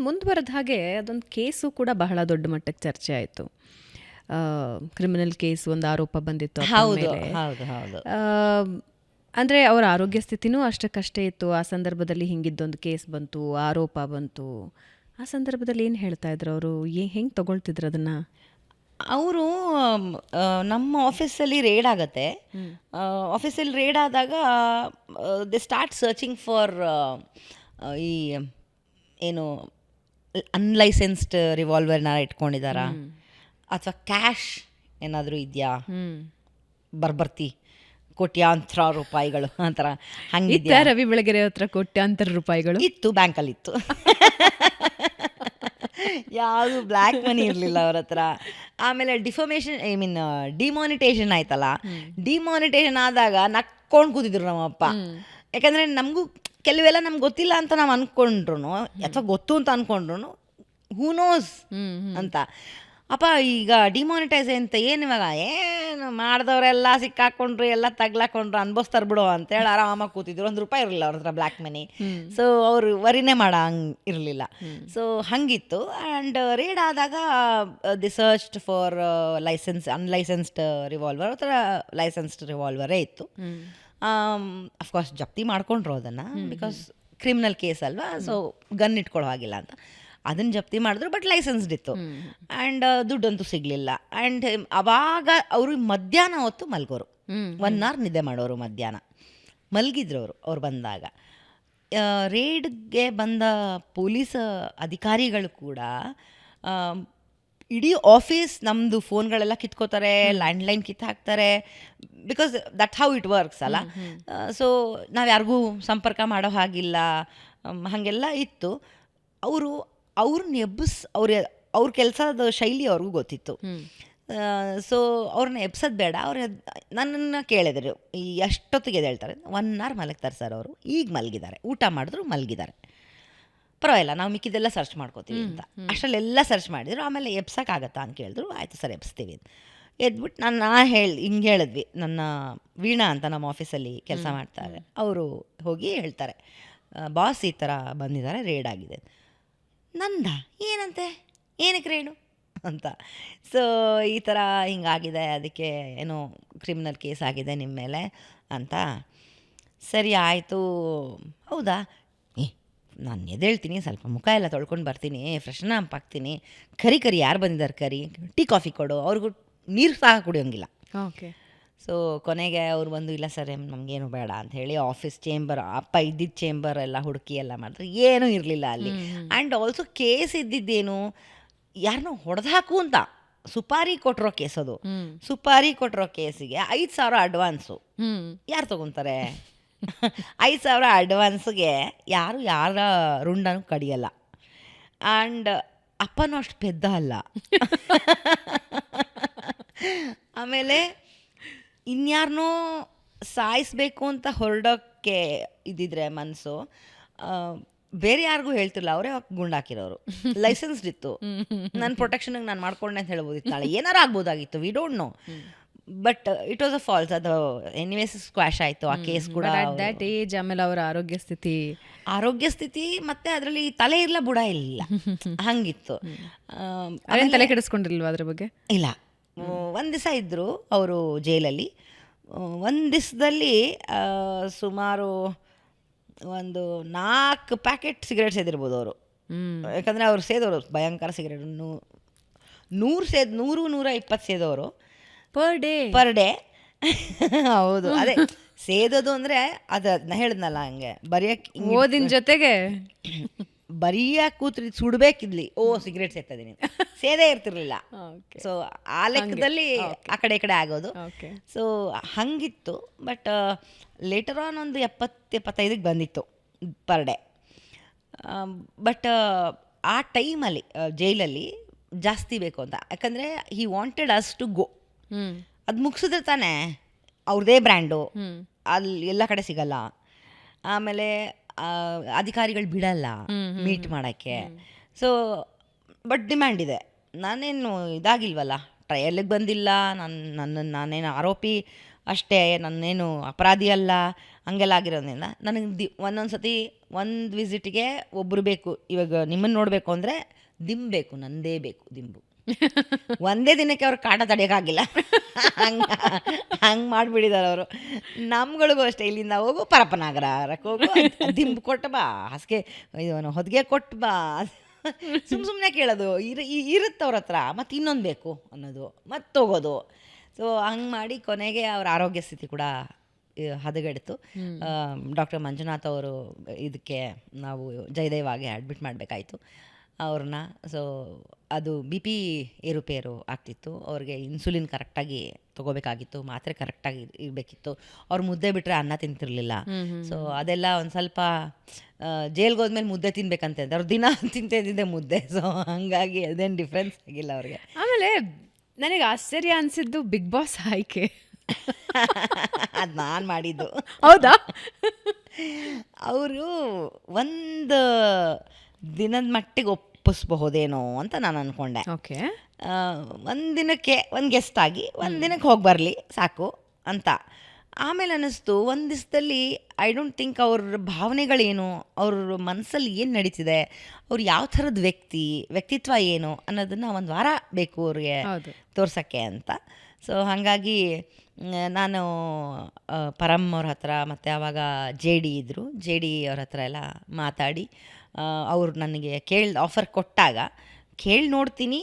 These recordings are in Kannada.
ಮುಂದುವರೆದ ಹಾಗೆ ಅದೊಂದು ಕೇಸು ಕೂಡ ಬಹಳ ದೊಡ್ಡ ಮಟ್ಟಕ್ಕೆ ಚರ್ಚೆ ಆಯಿತು. ಕ್ರಿಮಿನಲ್ ಕೇಸ್ ಒಂದು ಆರೋಪ ಬಂದಿತ್ತು ಅಂದರೆ ಹೌದು ಹೌದು ಹೌದು. ಆ, ಅಂದ್ರೆ ಅವರ ಆರೋಗ್ಯ ಸ್ಥಿತಿನೂ ಅಷ್ಟಕ್ಕಷ್ಟೇ ಇತ್ತು. ಆ ಸಂದರ್ಭದಲ್ಲಿ ಹಿಂಗಿದ್ದೊಂದು ಕೇಸ್ ಬಂತು ಆರೋಪ ಬಂತು. ಆ ಸಂದರ್ಭದಲ್ಲಿ ಏನು ಹೇಳ್ತಾ ಇದ್ರು ಅವರು? ಹೆಂಗೆ ತಗೊಳ್ತಿದ್ರು ಅದನ್ನು? ಅವರು ನಮ್ಮ ಆಫೀಸಲ್ಲಿ ರೇಡ್ ಆಗತ್ತೆ. ಆಫೀಸಲ್ಲಿ ರೇಡ್ ಆದಾಗ ದೆ ಸ್ಟಾರ್ಟ್ ಸರ್ಚಿಂಗ್ ಫಾರ್ ಈ ಏನು ಅನ್ಲೈಸೆನ್ಸ್ಡ್ ರಿವಾಲ್ವರ್ನ ಇಟ್ಕೊಂಡಿದ್ದಾರಾ ಅಥವಾ ಕ್ಯಾಶ್ ಏನಾದರೂ ಇದೆಯಾ? ಬರ್ಬರ್ತಿ ಕೋಟ್ಯಾಂತರ ರೂಪಾಯಿಗಳು ಆ ಥರ ಇತ್ತ ಹಂಗಿದ್ಯಾ ರವಿ ಬೆಳಗೆರೆ ಹತ್ರ ಕೋಟ್ಯಾಂತರ ರೂಪಾಯಿಗಳು? ಇತ್ತು ಬ್ಯಾಂಕಲ್ಲಿ ಇತ್ತು ಯಾವುದು ಬ್ಲ್ಯಾಕ್ ಮನಿ ಇರಲಿಲ್ಲ ಅವ್ರ ಹತ್ರ. ಆಮೇಲೆ ಡಿಫಮೇಷನ್ ಐ ಮೀನ್ ಡಿಮಾನಿಟೇಷನ್ ಆಯ್ತಲ್ಲ? ಡಿಮಾನಿಟೇಷನ್ ಆದಾಗ ನಕ್ಕೊಂಡು ಕೂತಿದ್ರು ನಮ್ಮಪ್ಪ. ಯಾಕಂದರೆ ನಮಗೂ ಕೆಲವೆಲ್ಲ ನಮ್ಗೆ ಗೊತ್ತಿಲ್ಲ ಅಂತ ನಾವು ಅಂದ್ಕೊಂಡ್ರು ಅಥವಾ ಗೊತ್ತು ಅಂತ ಅಂದ್ಕೊಂಡ್ರು ಹೂ ನೋಸ್ ಅಂತ. ಅಪ್ಪ ಈಗ ಡಿಮಾನಿಟೈಸ್ ಅಂತ ಏನು ಇವಾಗ ಏನು ಮಾಡಿದವರೆಲ್ಲ ಸಿಕ್ಕಾಕೊಂಡ್ರು ಎಲ್ಲ ತಗ್ಲಾಕೊಂಡ್ರು ಅನ್ಭವಿಸ್ತಾರೆ ಬಿಡು ಅಂತೇಳಿ ಆರಾಮಾಗಿ ಕೂತಿದ್ರು. ಒಂದು ರೂಪಾಯಿ ಇರಲಿಲ್ಲ ಅವ್ರ ಹತ್ರ ಬ್ಲ್ಯಾಕ್ ಮನಿ ಸೊ ಅವರು ವರಿನೇ ಮಾಡೋ ಹಂಗೆ ಇರಲಿಲ್ಲ. ಸೊ ಹಂಗಿತ್ತು. ಆ್ಯಂಡ್ ರೇಡ್ ಆದಾಗ the for licence unlicensed revolver ಅಥವಾ ಲೈಸೆನ್ಸ್ಡ್ ರಿವಾಲ್ವರೇ ಇತ್ತು. ಅಫ್ಕೋರ್ಸ್ ಜಪ್ತಿ ಮಾಡ್ಕೊಂಡ್ರು ಅದನ್ನು ಬಿಕಾಸ್ ಕ್ರಿಮಿನಲ್ ಕೇಸ್ ಅಲ್ವಾ? ಸೊ ಗನ್ ಇಟ್ಕೊಳ್ಳೋ ಹಾಗಿಲ್ಲ ಅಂತ. ಅದನ್ನು ಜಪ್ತಿ ಮಾಡಿದ್ರು ಬಟ್ ಲೈಸೆನ್ಸ್ಡ್ ಇತ್ತು. ಆ್ಯಂಡ್ ದುಡ್ಡಂತೂ ಸಿಗಲಿಲ್ಲ. ಆ್ಯಂಡ್ ಅವಾಗ ಅವರು ಮಧ್ಯಾಹ್ನ ಹೊತ್ತು ಮಲ್ಗೋರು. ಒನ್ ಅವರ್ ನಿದ್ದೆ ಮಾಡೋರು ಮಧ್ಯಾಹ್ನ. ಮಲಗಿದ್ರು ಅವರು ಅವ್ರು ಬಂದಾಗ. ರೇಡ್ಗೆ ಬಂದ ಪೊಲೀಸ್ ಅಧಿಕಾರಿಗಳು ಕೂಡ ಇಡೀ ಆಫೀಸ್ ನಮ್ಮದು ಫೋನ್ಗಳೆಲ್ಲ ಕಿತ್ಕೋತಾರೆ ಲ್ಯಾಂಡ್ಲೈನ್ ಕಿತ್ತು ಹಾಕ್ತಾರೆ because that how it works ಅಲ್ಲ? ಸೊ ನಾವು ಯಾರಿಗೂ ಸಂಪರ್ಕ ಮಾಡೋ ಹಾಗಿಲ್ಲ ಹಾಗೆಲ್ಲ ಇತ್ತು. ಅವರು ಅವ್ರನ್ನ ಎಬ್ಬಿಸ್ ಅವ್ರ ಅವ್ರ ಕೆಲಸದ ಶೈಲಿ ಅವ್ರಿಗೂ ಗೊತ್ತಿತ್ತು. ಸೊ ಅವ್ರನ್ನ ಎಬ್ಸೋದು ಬೇಡ. ಅವ್ರು ನನ್ನನ್ನು ಕೇಳಿದ್ರು. ಈ ಎಷ್ಟೊತ್ತಿಗೆ ಎದ್ದೇಳ್ತಾರೆ? ಒನ್ ಅವರ್ ಮಲಗ್ತಾರೆ ಸರ್ ಅವರು. ಈಗ ಮಲಗಿದ್ದಾರೆ. ಊಟ ಮಾಡಿದ್ರು ಮಲಗಿದ್ದಾರೆ. ಪರವಾಗಿಲ್ಲ ನಾವು ಮಿಕ್ಕಿದೆಲ್ಲ ಸರ್ಚ್ ಮಾಡ್ಕೋತೀವಿ ಅಂತ. ಅಷ್ಟರಲ್ಲೆಲ್ಲ ಸರ್ಚ್ ಮಾಡಿದ್ರು ಆಮೇಲೆ ಎಬ್ಸೋಕ್ಕಾಗತ್ತಾ ಅಂತ ಕೇಳಿದ್ರು ಆಯಿತು ಸರ್ ಎಬ್ಸ್ತೀವಿ ಎದ್ಬಿಟ್ಟು ನಾನು ನಾ ಹೇಳಿ ಹಿಂಗೆ ಹೇಳಿದ್ವಿ ನನ್ನ ವೀಣಾ ಅಂತ ನಮ್ಮ ಆಫೀಸಲ್ಲಿ ಕೆಲಸ ಮಾಡ್ತಾರೆ ಅವರು ಹೋಗಿ ಹೇಳ್ತಾರೆ ಬಾಸ್ ಈ ಥರ ಬಂದಿದ್ದಾರೆ ರೇಡ್ ಆಗಿದೆ ನಂದ ಏನಂತೆ? ಏನಕ್ಕೆ ರೇಡು ಅಂತ. ಸೊ ಈ ಥರ ಹಿಂಗಾಗಿದೆ ಅದಕ್ಕೆ ಏನೋ ಕ್ರಿಮಿನಲ್ ಕೇಸ್ ಆಗಿದೆ ನಿಮ್ಮ ಮೇಲೆ ಅಂತ. ಸರಿ ಆಯಿತು. ಹೌದಾ? ನಾನು ಎದೇಳ್ತೀನಿ ಸ್ವಲ್ಪ ಮುಖ ಎಲ್ಲ ತೊಳ್ಕೊಂಡು ಬರ್ತೀನಿ ಫ್ರೆಶ್ನ ಹಾಕ್ತೀನಿ. ಕರಿ ಕರಿ ಯಾರು ಬಂದಿದ್ದಾರೆ ಕರಿ? ಟೀ ಕಾಫಿ ಕೊಡು. ಅವ್ರಿಗೂ ನೀರು ಸಹ ಕುಡಿಯೋಂಗಿಲ್ಲ. ಓಕೆ. ಸೊ ಕೊನೆಗೆ ಅವ್ರು ಬಂದು ಇಲ್ಲ ಸರ್ ನಮಗೇನು ಬೇಡ ಅಂತ ಹೇಳಿ ಆಫೀಸ್ ಚೇಂಬರ್ ಅಪ್ಪ ಇದ್ದಿದ್ದ ಚೇಂಬರ್ ಎಲ್ಲ ಹುಡುಕಿ ಎಲ್ಲ ಮಾಡಿದ್ರು. ಏನೂ ಇರಲಿಲ್ಲ ಅಲ್ಲಿ. ಆ್ಯಂಡ್ ಆಲ್ಸೋ ಕೇಸ್ ಇದ್ದಿದ್ದೇನು ಯಾರನ್ನೋ ಹೊಡೆದಾಕು ಹಾಕು ಅಂತ. ಸುಪಾರಿ ಕೊಟ್ಟಿರೋ ಕೇಸ್ ಅದು. ಸುಪಾರಿ ಕೊಟ್ಟಿರೋ ಕೇಸಿಗೆ ಐದು ಸಾವಿರ ಅಡ್ವಾನ್ಸು ಯಾರು ತಗೊತಾರೆ? ಐದು ಸಾವಿರ ಅಡ್ವಾನ್ಸ್ಗೆ ಯಾರು ಯಾರ ರುಂಡನೂ ಕಡಿಯಲ್ಲ. ಆ್ಯಂಡ್ ಅಪ್ಪನೂ ಅಷ್ಟು ಪೆದ್ದ ಅಲ್ಲ. ಆಮೇಲೆ ಇನ್ಯಾರನ್ನೋ ಸಾಯಿಸ್ಬೇಕು ಅಂತ ಹೊರಡೋಕ್ಕೆ ಇದ್ದಿದ್ರೆ ಮನಸ್ಸು ಬೇರೆ ಯಾರಿಗೂ ಹೇಳ್ತಿಲ್ಲ ಅವರೇ ಗುಂಡಾಕಿರೋರು ಲೈಸೆನ್ಸ್ಡ್ ಇತ್ತು. ನನ್ನ ಪ್ರೊಟೆಕ್ಷನ್ಗೆ ನಾನು ಮಾಡ್ಕೊಂಡೆ ಅಂತ ಹೇಳ್ಬೋದಿತ್ತು ನಾಳೆ ಏನಾರು ಆಗ್ಬೋದಾಗಿತ್ತು we don't know but it was a false ಅದು ಎನಿವೇಸ್ ಸ್ಕ್ವಾಶ್ ಆಯಿತು. ಆ ಕೇಸ್ ಕೂಡ ಅಟ್ ದಟ್ ಏಜ್ ಆಮೇಲೆ ಅವರ ಆರೋಗ್ಯ ಸ್ಥಿತಿ? ಆರೋಗ್ಯ ಸ್ಥಿತಿ ಮತ್ತೆ ಅದರಲ್ಲಿ ತಲೆ ಇರಲ ಬುಡ ಇಲ್ಲ. ಹಂಗಿತ್ತು. ತಲೆ ಕೆಡಿಸ್ಕೊಂಡಿಲ್ವಾ ಅದ್ರ ಬಗ್ಗೆ? ಇಲ್ಲ. ಒಂದು ದಿವಸ ಇದ್ದರು ಅವರು ಜೈಲಲ್ಲಿ. ಒಂದು ದಿವಸದಲ್ಲಿ ಸುಮಾರು ಒಂದು ನಾಲ್ಕು ಪ್ಯಾಕೆಟ್ ಸಿಗರೇಟ್ ಸೇದಿರ್ಬೋದು ಅವರು. ಯಾಕಂದರೆ ಅವರು ಸೇದವರು ಭಯಂಕರ ಸಿಗರೇಟ್ ನೂರು ಸೇದ್ ನೂರು ನೂರ ಇಪ್ಪತ್ತು ಸೇದವರು ಪರ್ ಡೇ ಪರ್ ಡೇ ಹೌದು. ಅದೇ ಸೇದೋದು ಅಂದ್ರೆ ಅದು ನಾ ಹೇಳಿದ್ನಲ್ಲ ಹಂಗೆ ಬರೆಯಕ್ ಓದಿನ ಜೊತೆಗೆ? ಬರಿಯಾ ಕೂತ್ರಿ ಸುಡ್ಬೇಕಿದ್ಲಿ. ಓ ಸಿಗರೇಟ್ ಸೇರ್ತಿದ್ದೀನಿ ಸೇದೇ ಇರ್ತಿರ್ಲಿಲ್ಲ. ಸೊ ಆ ಲೆಕ್ಕದಲ್ಲಿ ಆ ಕಡೆ ಈ ಕಡೆ ಆಗೋದು. ಸೊ ಹಂಗಿತ್ತು. ಬಟ್ ಲೇಟರ್ ಆನ್ ಒಂದು ಎಪ್ಪತ್ತು ಎಪ್ಪತ್ತೈದಕ್ಕೆ ಬಂದಿತ್ತು ಪರ್ ಡೇ ಬಟ್ ಆ ಟೈಮಲ್ಲಿ ಜೈಲಲ್ಲಿ ಜಾಸ್ತಿ ಬೇಕು ಅಂತ. ಯಾಕಂದರೆ he wanted us to go ಅದು ಮುಗಿಸಿದ್ರೆ ತಾನೇ ಅವ್ರದ್ದೇ ಬ್ರ್ಯಾಂಡು. ಅಲ್ಲಿ ಎಲ್ಲ ಕಡೆ ಸಿಗಲ್ಲ. ಆಮೇಲೆ ಅಧಿಕಾರಿಗಳು ಬಿಡಲ್ಲ ಮೀಟ್ ಮಾಡೋಕ್ಕೆ. ಸೊ ಬಟ್ ಡಿಮ್ಯಾಂಡ್ ಇದೆ. ನಾನೇನು ಇದಾಗಿಲ್ವಲ್ಲ? ಟ್ರಯಲಿಗೆ ಬಂದಿಲ್ಲ. ನನ್ನ ನನ್ನ ನಾನೇನು ಆರೋಪಿ ಅಷ್ಟೇ ನನ್ನೇನು ಅಪರಾಧಿ ಅಲ್ಲ. ಹಂಗೆಲ್ಲ ಆಗಿರೋದ್ರಿಂದ ನನಗೆ ದಿ ಒಂದೊಂದು ಸತಿ ಒಂದು ವಿಸಿಟ್ಗೆ ಒಬ್ಬರು ಬೇಕು. ಇವಾಗ ನಿಮ್ಮನ್ನು ನೋಡಬೇಕು ಅಂದರೆ ದಿಂಬು ಬೇಕು ನಂದೇ ಬೇಕು ದಿಂಬು. ಒಂದೇ ದಿನಕ್ಕೆ ಅವ್ರು ಕಾಟ ತಡೆಯೋಕ್ಕಾಗಿಲ್ಲ ಹಂಗೆ ಹಂಗೆ ಮಾಡಿಬಿಡಿದಾರೆ ಅವರು. ನಮ್ಗಳಿಗೂ ಅಷ್ಟೇ ಇಲ್ಲಿಂದ ಹೋಗು ಪರಪನಗರಕ್ಕೆ ಹೋಗು ದಿಂಬು ಕೊಟ್ಟು ಬಾ ಹಾಸಿಗೆ ಇದು ಹೊದಿಗೆ ಕೊಟ್ಟು ಬಾ. ಸುಮ್ಮ ಸುಮ್ಮನೆ ಕೇಳೋದು ಇರ ಇರುತ್ತೆ ಅವ್ರ ಹತ್ರ ಮತ್ತು ಇನ್ನೊಂದು ಬೇಕು ಅನ್ನೋದು ಮತ್ತೆ ಹೋಗೋದು. ಸೊ ಹಂಗೆ ಮಾಡಿ ಕೊನೆಗೆ ಅವ್ರ ಆರೋಗ್ಯ ಸ್ಥಿತಿ ಕೂಡ ಹದಗೆಡ್ತು. ಡಾಕ್ಟರ್ ಮಂಜುನಾಥ್ ಅವರು ಇದಕ್ಕೆ ನಾವು ಜಯದೇವಾಗಿ ಅಡ್ಮಿಟ್ ಮಾಡಬೇಕಾಯಿತು. ಅವ್ರನ್ನ ಸೊ ಅದು ಬಿ ಪಿ ಏರುಪೇರು ಆಗ್ತಿತ್ತು. ಅವ್ರಿಗೆ ಇನ್ಸುಲಿನ್ ಕರೆಕ್ಟಾಗಿ ತೊಗೋಬೇಕಾಗಿತ್ತು ಮಾತ್ರೆ ಕರೆಕ್ಟಾಗಿ ಇರಬೇಕಿತ್ತು. ಅವ್ರು ಮುದ್ದೆ ಬಿಟ್ಟರೆ ಅನ್ನ ತಿಂತಿರಲಿಲ್ಲ. ಸೊ ಅದೆಲ್ಲ ಒಂದು ಸ್ವಲ್ಪ ಜೈಲ್ಗೆ ಹೋದ್ಮೇಲೆ ಮುದ್ದೆ ತಿನ್ಬೇಕಂತ ಅವ್ರು ದಿನ ತಿಂತಿದ್ದೆ ಮುದ್ದೆ. ಸೊ ಹಂಗಾಗಿ ಅದೇನು ಡಿಫ್ರೆನ್ಸ್ ಆಗಿಲ್ಲ ಅವ್ರಿಗೆ. ಆಮೇಲೆ ನನಗೆ ಆಶ್ಚರ್ಯ ಅನಿಸಿದ್ದು ಬಿಗ್ ಬಾಸ್ ಆಯ್ಕೆ. ಅದು ನಾನು ಮಾಡಿದ್ದು. ಹೌದಾ? ಅವರು ಒಂದು ದಿನದ ಮಟ್ಟಿಗೆ ಒಪ್ಪಿಸ್ಬಹುದೇನೋ ಅಂತ ನಾನು ಅಂದ್ಕೊಂಡೆ ಓಕೆ. ಒಂದಿನಕ್ಕೆ ದಿನಕ್ಕೆ ಒಂದು ಗೆಸ್ಟ್ ಆಗಿ ಒಂದು ದಿನಕ್ಕೆ ಹೋಗಿ ಬರಲಿ ಸಾಕು ಅಂತ. ಆಮೇಲೆ ಅನ್ನಿಸ್ತು ಒಂದು ದಿವಸದಲ್ಲಿ ಐ ಡೋಂಟ್ ಥಿಂಕ್ ಅವ್ರ ಭಾವನೆಗಳೇನು ಅವ್ರ ಮನಸ್ಸಲ್ಲಿ ಏನು ನಡೀತಿದೆ ಅವ್ರು ಯಾವ ಥರದ ವ್ಯಕ್ತಿ ವ್ಯಕ್ತಿತ್ವ ಏನು ಅನ್ನೋದನ್ನು ಒಂದು ವಾರ ಬೇಕು ಅವ್ರಿಗೆ ತೋರ್ಸೋಕ್ಕೆ ಅಂತ. ಸೊ ಹಾಗಾಗಿ ನಾನು ಪರಮ್ ಅವ್ರ ಹತ್ರ ಮತ್ತು ಆವಾಗ ಜೆ ಡಿ ಇದ್ದರು ಜೆ ಡಿ ಅವ್ರ ಹತ್ರ ಎಲ್ಲ ಮಾತಾಡಿ ಅವ್ರು ನನಗೆ ಕೇಳಿ ಆಫರ್ ಕೊಟ್ಟಾಗ ಕೇಳಿ ನೋಡ್ತೀನಿ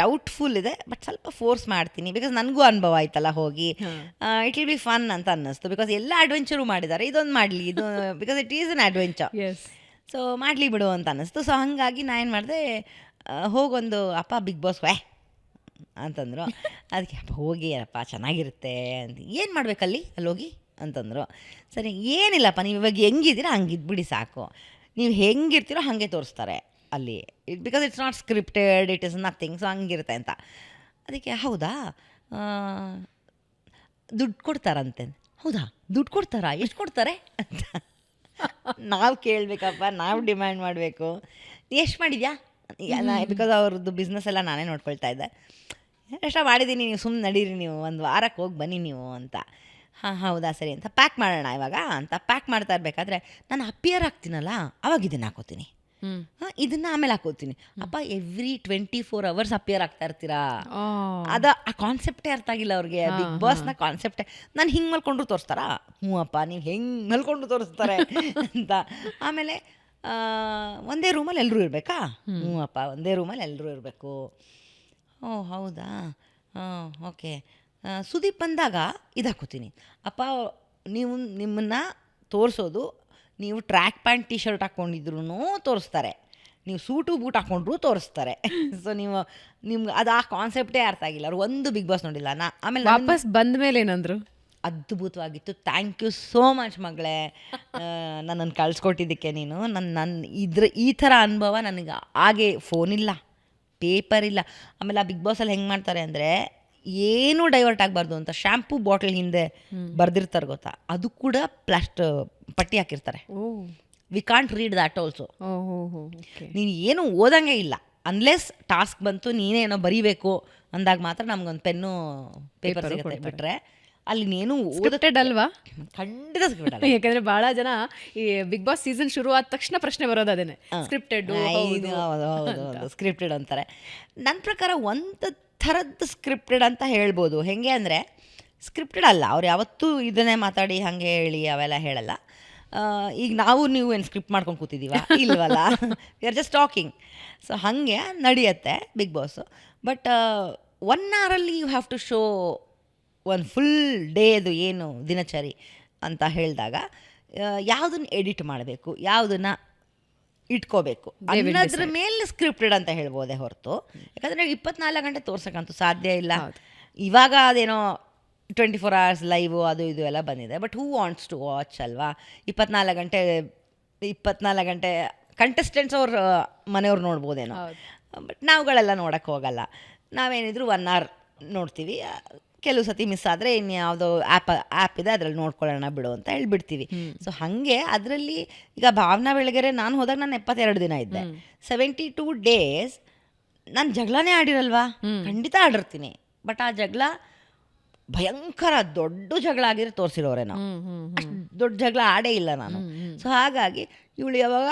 ಡೌಟ್ಫುಲ್ ಇದೆ ಬಟ್ ಸ್ವಲ್ಪ ಫೋರ್ಸ್ ಮಾಡ್ತೀನಿ ಬಿಕಾಸ್ ನನಗೂ ಅನುಭವ ಆಯ್ತಲ್ಲ ಹೋಗಿ. ಇಟ್ ವಿಲ್ ಬಿ ಫನ್ ಅಂತ ಅನ್ನಿಸ್ತು ಬಿಕಾಸ್ ಎಲ್ಲ ಅಡ್ವೆಂಚರು ಮಾಡಿದ್ದಾರೆ ಇದೊಂದು ಮಾಡಲಿ ಇದು because it is an adventure so ಮಾಡಲಿ ಬಿಡು ಅಂತ ಅನ್ನಿಸ್ತು. ಸೊ ಹಾಗಾಗಿ ನಾನು ಏನು ಮಾಡಿದೆ ಹೋಗೊಂದು ಅಪ್ಪ ಬಿಗ್ ಬಾಸ್ ವೇ ಅಂತಂದರು. ಅದಕ್ಕೆ ಅಪ್ಪ ಹೋಗಿ ಅಪ್ಪ ಚೆನ್ನಾಗಿರುತ್ತೆ ಅಂತ. ಏನು ಮಾಡ್ಬೇಕಲ್ಲಿ? ಅಲ್ಲಿ ಹೋಗಿ ಅಂತಂದರು. ಸರಿ ಏನಿಲ್ಲಪ್ಪ ನೀವು ಇವಾಗ ಹೆಂಗಿದ್ದೀರಾ ಹಂಗಿದ್ಬಿಡಿ ಸಾಕು. ನೀವು ಹೆಂಗಿರ್ತೀರೋ ಹಾಗೆ ತೋರಿಸ್ತಾರೆ ಅಲ್ಲಿ. Because it's not scripted it is nothing so ಹಂಗಿರುತ್ತೆ ಅಂತ. ಅದಕ್ಕೆ ಹೌದಾ? ದುಡ್ಡು ಕೊಡ್ತಾರಂತೆ. ಹೌದಾ? ದುಡ್ಡು ಕೊಡ್ತಾರಾ? ಎಷ್ಟು ಕೊಡ್ತಾರೆ? ಅಂತ. ನಾವು ಕೇಳಬೇಕಪ್ಪ ನಾವು ಡಿಮ್ಯಾಂಡ್ ಮಾಡಬೇಕು. ಎಷ್ಟು ಮಾಡಿದ್ಯಾ? ಬಿಕಾಸ್ ಅವ್ರದ್ದು ಬಿಸ್ನೆಸ್ ಎಲ್ಲ ನಾನೇ ನೋಡ್ಕೊಳ್ತಾ ಇದ್ದೆ. ಎಷ್ಟೋ ಮಾಡಿದ್ದೀನಿ ನೀವು? ಸುಮ್ಮನೆ ನಡೀರಿ ನೀವು. ಒಂದು ವಾರಕ್ಕೆ ಹೋಗಿ ಬನ್ನಿ ನೀವು ಅಂತ. ಹಾಂ ಹೌದಾ ಸರಿ ಅಂತ ಪ್ಯಾಕ್ ಮಾಡೋಣ ಇವಾಗ ಅಂತ ಪ್ಯಾಕ್ ಮಾಡ್ತಾ ಇರಬೇಕಾದ್ರೆ ನಾನು ಅಪಿಯರ್ ಆಗ್ತೀನಲ್ಲ ಅವಾಗ ಇದನ್ನು ಹಾಕೋತೀನಿ. ಹ್ಮ್. ಹಾಂ ಇದನ್ನ ಆಮೇಲೆ ಹಾಕೋತೀನಿ. ಅಪ್ಪ every twenty four hours appear ಆಗ್ತಾ ಇರ್ತೀರಾ? ಅದ ಆ ಕಾನ್ಸೆಪ್ಟೇ ಅರ್ಥ ಆಗಿಲ್ಲ ಅವ್ರಿಗೆ ಬಿಗ್ ಬಾಸ್ನ ಕಾನ್ಸೆಪ್ಟೇ ನಾನು ಹಿಂಗೆ ಮಲ್ಕೊಂಡ್ರು ತೋರಿಸ್ತಾರಾ? ಹ್ಞೂ ಅಪ್ಪ ನೀವು ಹೆಂಗೆ ಮಲ್ಕೊಂಡು ತೋರಿಸ್ತಾರೆ ಅಂತ. ಆಮೇಲೆ ಒಂದೇ ರೂಮಲ್ಲಿ ಎಲ್ಲರೂ ಇರಬೇಕಾ? ಹ್ಞೂ ಅಪ್ಪ ಒಂದೇ ರೂಮಲ್ಲಿ ಎಲ್ಲರೂ ಇರಬೇಕು. ಓ ಹೌದಾ? ಹಾಂ ಓಕೆ. ಸುದೀಪ್ ಬಂದಾಗ ಇದು ಹಾಕೋತೀನಿ ಅಪ್ಪ ನೀವು ನಿಮ್ಮನ್ನು ತೋರಿಸೋದು ನೀವು ಟ್ರ್ಯಾಕ್ ಪ್ಯಾಂಟ್ ಟಿ ಶರ್ಟ್ ಹಾಕ್ಕೊಂಡಿದ್ರು ತೋರಿಸ್ತಾರೆ. ನೀವು ಸೂಟು ಬೂಟ್ ಹಾಕ್ಕೊಂಡ್ರು ತೋರಿಸ್ತಾರೆ. ಸೊ ನೀವು ನಿಮ್ಗೆ ಅದು ಆ ಕಾನ್ಸೆಪ್ಟೇ ಅರ್ಥ ಆಗಿಲ್ಲ. ಅವ್ರು ಒಂದು ಬಿಗ್ ಬಾಸ್ ನೋಡಿಲ್ಲ. ನಾ ಆಮೇಲೆ ವಾಪಸ್ ಬಂದ ಮೇಲೆ ಏನಂದ್ರು? ಅದ್ಭುತವಾಗಿತ್ತು. ಥ್ಯಾಂಕ್ ಯು ಸೋ ಮಚ್ ಮಗಳೇ. ನನ್ನನ್ನು ಕಳ್ಸ್ಕೊಟ್ಟಿದ್ದಕ್ಕೆ ನೀನು. ನನ್ನ ನನ್ನ ಇದ್ರ ಈ ಥರ ಅನುಭವ ನನಗೆ ಹಾಗೆ ಫೋನ್ ಇಲ್ಲ ಪೇಪರ್ ಇಲ್ಲ. ಆಮೇಲೆ ಆ ಬಿಗ್ ಬಾಸಲ್ಲಿ ಹೆಂಗೆ ಮಾಡ್ತಾರೆ ಅಂದರೆ ಏನೂ ಡೈವರ್ಟ್ ಆಗಬಾರ್ದು ಅಂತ ಶ್ಯಾಂಪೂ ಬಾಟಲ್ ಹಿಂದೆ ಬರ್ದಿರ್ತಾರೆ ಗೊತ್ತಾ? ಅದು ಕೂಡ ಪ್ಲಾಸ್ಟ್ ಪಟ್ಟಿ ಹಾಕಿರ್ತಾರೆ. We can't read that also ನೀನು ಏನು ಓದಂಗೆ ಇಲ್ಲ. ಅನ್ಲೆಸ್ ಟಾಸ್ಕ್ ಬಂತು ನೀನೇನೋ ಬರಿಬೇಕು ಅಂದಾಗ ಮಾತ್ರ ನಮ್ಗೊಂದು ಪೆನ್ನು ಪೇಪರ್ ಸಿಗುತ್ತೆ ಬಿಟ್ರೆ. ಅಲ್ಲಿ ನೀನು ಓದಟೆಡ್ ಅಲ್ವಾ? ಖಂಡಿತ ಯಾಕಂದ್ರೆ ಬಹಳ ಜನ ಈ ಬಿಗ್ ಬಾಸ್ ಸೀಸನ್ ಶುರು ಆದ ತಕ್ಷಣ ಪ್ರಶ್ನೆ ಬರೋದು ಅದೇನೆ ಸ್ಕ್ರಿಪ್ಟೆಡ್ ಸ್ಕ್ರಿಪ್ಟೆಡ್ ಅಂತಾರೆ. ನನ್ನ ಪ್ರಕಾರ ಒಂದು ಥರದ್ದು ಸ್ಕ್ರಿಪ್ಟೆಡ್ ಅಂತ ಹೇಳ್ಬೋದು. ಹೆಂಗೆ ಅಂದರೆ ಸ್ಕ್ರಿಪ್ಟೆಡ್ ಅಲ್ಲ ಅವ್ರು ಯಾವತ್ತೂ ಇದನ್ನೇ ಮಾತಾಡಿ ಹಾಗೆ ಹೇಳಿ ಅವೆಲ್ಲ ಹೇಳಲ್ಲ. ಈಗ ನಾವು ನೀವು ಏನು ಸ್ಕ್ರಿಪ್ಟ್ ಮಾಡ್ಕೊಂಡು ಕೂತಿದ್ದೀವ ಇಲ್ವಲ್ಲ? We are just talking so ಹಾಗೆ ನಡೆಯುತ್ತೆ ಬಿಗ್ ಬಾಸು. ಬಟ್ ಒನ್ ಅವರಲ್ಲಿ ಯು ಹ್ಯಾವ್ ಟು ಶೋ ಒಂದು ಫುಲ್ ಡೇದು ಏನು ದಿನಚರಿ ಅಂತ ಹೇಳಿದಾಗ ಯಾವುದನ್ನು ಎಡಿಟ್ ಮಾಡಬೇಕು? ಯಾವುದನ್ನ ಇಟ್ಕೋಬೇಕು. ಅನ್ನೋದ್ರ ಮೇಲೆ ಸ್ಕ್ರಿಪ್ಟೆಡ್ ಅಂತ ಹೇಳ್ಬೋದೇ ಹೊರತು. ಯಾಕಂದರೆ ಇಪ್ಪತ್ನಾಲ್ಕು ಗಂಟೆ ತೋರ್ಸಕ್ಕಂತೂ ಸಾಧ್ಯ ಇಲ್ಲ. ಇವಾಗ ಅದೇನೋ ಟ್ವೆಂಟಿ ಫೋರ್ ಅವರ್ಸ್ ಲೈವ್ ಅದು ಇದು ಎಲ್ಲ ಬಂದಿದೆ. But who wants to watch ಅಲ್ವಾ? ಇಪ್ಪತ್ನಾಲ್ಕು ಗಂಟೆ ಇಪ್ಪತ್ನಾಲ್ಕು ಗಂಟೆ ಕಂಟೆಸ್ಟೆಂಟ್ಸ್ ಅವ್ರ ಮನೆಯವ್ರು ನೋಡ್ಬೋದೇನೋ. ಬಟ್ ನಾವುಗಳೆಲ್ಲ ನೋಡೋಕ್ಕೆ ಹೋಗಲ್ಲ. ನಾವೇನಿದ್ರು ಒನ್ ಅವರ್ ನೋಡ್ತೀವಿ. ಕೆಲವು ಸತಿ ಮಿಸ್ ಆದರೆ ಇನ್ಯಾವುದೋ ಆ್ಯಪ್ ಆ್ಯಪ್ ಇದೆ ಅದರಲ್ಲಿ ನೋಡ್ಕೊಳ್ಳೋಣ ಬಿಡು ಅಂತ ಹೇಳ್ಬಿಡ್ತೀವಿ. ಸೊ ಹಾಗೆ ಅದರಲ್ಲಿ ಈಗ ಭಾವನಾ ಬೆಳಗೆರೆ ನಾನು ಹೋದಾಗ ನಾನು ಎಪ್ಪತ್ತೆರಡು ದಿನ ಇದ್ದೆ. ಸೆವೆಂಟಿ ಟೂ ಡೇಸ್ ನಾನು ಜಗಳನೇ ಆಡಿರಲ್ವಾ? ಖಂಡಿತ ಆಡಿರ್ತೀನಿ. ಬಟ್ ಆ ಜಗಳ ಭಯಂಕರ ದೊಡ್ಡ ಜಗಳ ಆಗಿದ್ರೆ ತೋರಿಸಿರೋರೆ ನಾವು. ಅಷ್ಟು ದೊಡ್ಡ ಜಗಳ ಆಡೇ ಇಲ್ಲ ನಾನು. ಸೊ ಹಾಗಾಗಿ ಇವಳು ಯಾವಾಗ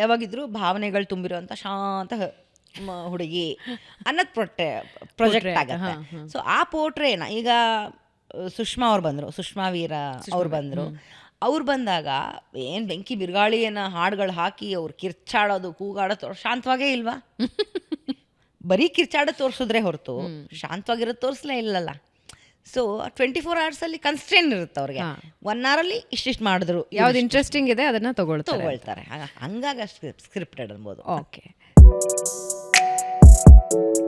ಯಾವಾಗಿದ್ರೂ ಭಾವನೆಗಳು ತುಂಬಿರುವಂಥ ಶಾಂತ ಹುಡುಗಿ ಅನ್ನೋದು ಪ್ರೊಟೆ ಪ್ರೊಜೆಕ್ಟ್ ಆಗುತ್ತೆ. ಸೊ ಆ ಪೋಟ್ರೇನ ಈಗ ಸುಷ್ಮಾ ಅವ್ರು ಬಂದರು ಸುಷ್ಮಾ ವೀರ ಅವ್ರು ಬಂದರು. ಅವ್ರು ಬಂದಾಗ ಏನು ಬೆಂಕಿ ಬಿರುಗಾಳಿಯನ್ನು ಹಾಡುಗಳು ಹಾಕಿ ಅವ್ರು ಕಿರ್ಚಾಡೋದು ಕೂಗಾಡೋದು ತೋರ್- ಶಾಂತವಾಗೇ ಇಲ್ವಾ? ಬರೀ ಕಿರ್ಚಾಡ ತೋರಿಸಿದ್ರೆ ಹೊರತು ಶಾಂತವಾಗಿರೋದು ತೋರಿಸ್ಲೇ ಇಲ್ಲಲ್ಲ. ಸೊ ಟ್ವೆಂಟಿ ಫೋರ್ ಅವರ್ಸಲ್ಲಿ ಕನ್ಸ್ಟ್ರೇನ್ ಇರುತ್ತೆ ಅವ್ರಿಗೆ. ಒನ್ ಅವರಲ್ಲಿ ಇಷ್ಟಿಷ್ಟು ಮಾಡಿದ್ರು ಯಾವ್ದು ಇಂಟ್ರೆಸ್ಟಿಂಗ್ ಇದೆ ಅದನ್ನ ತಗೊಳ್ತಾರೆ. ತಗೊಳ್ತಾರೆ. ಹಂಗ- ಹಂಗಾಗಿ ಸ್ಕ್ರಿಪ್ಟೆಡ್ ಅನ್ಬೋದು. Okay Thank you